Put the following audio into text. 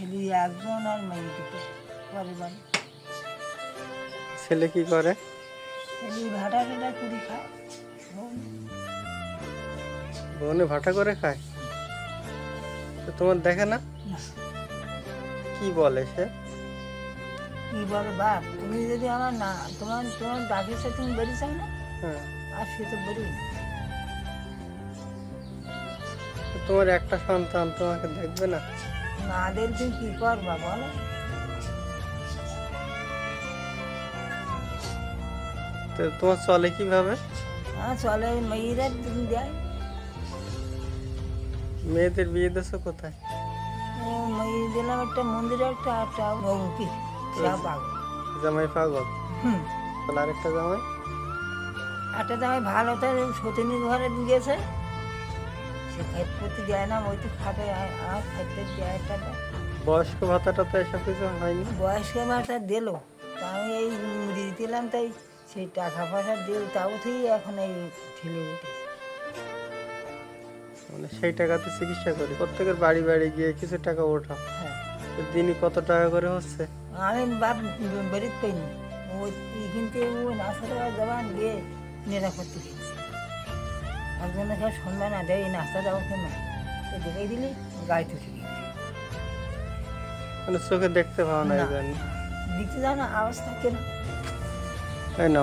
ছেলে একজন আর মেয়ে দুটো পরের ছেলে কি করে? ছেলে ভাটা টাটা কুড়ি খায়। বনে। ভাটা করে খায়? তো তোমার দেখে না? কি বলে সে? কি বলে? বাপ তুমি যদি আমার না তোমার তোমার ডাকিছে তুমি বেরিয়েছ না? হ্যাঁ। আর সে তো। তো তোমার একটা সন্তান তোমাকে দেখবে না? না দিলে তুমি কি করবা বলো? তো তোমার চলে কীভাবে? হ্যাঁ চলে মেয়েরা তুমি দেয়। মেয়েদের বিয়ে দেছো কোথায়? মেয়ে দিলাম একটা মন্দিরে একটা একটা কি পাবো জামাই পাগল। হুম। আর আরেকটা জামাই? একটা দামে ভালো তার সতিনী ঘরে গেছে খাইতে দেয় না ওই তো খাটে আর আর খাইতে দেয়। একটা বয়স্ক ভাতাটা তো এসব কিছু হয়নি? বয়স্ক ভাতা দিল তা আমি এই মুড়ি দিলাম তাই সেই টাকা পয়সা দিল তাও থেকেই এখন এই ঠেলে উঠেছে মানে সেই টাকাতে চিকিৎসা করি প্রত্যেকের বাড়ি বাড়ি গিয়ে কিছু টাকা ওঠা হ্যাঁ। দিনই কত টাকা করে হচ্ছে? আমি বাপ বেরিত পাইনি ওই থেকে ওই নাস্তা জবান গিয়ে নেড়া গেছি একজনের কাছে শুনবে না দেয় এই নাস্তা দেওয়ার জন্য তো দেখে দিলি গাড়িতে উঠে গেছে মানে চোখে দেখতে পাও না। জন্য দেখতে যাও না আওয়াজ থাকে না তাই না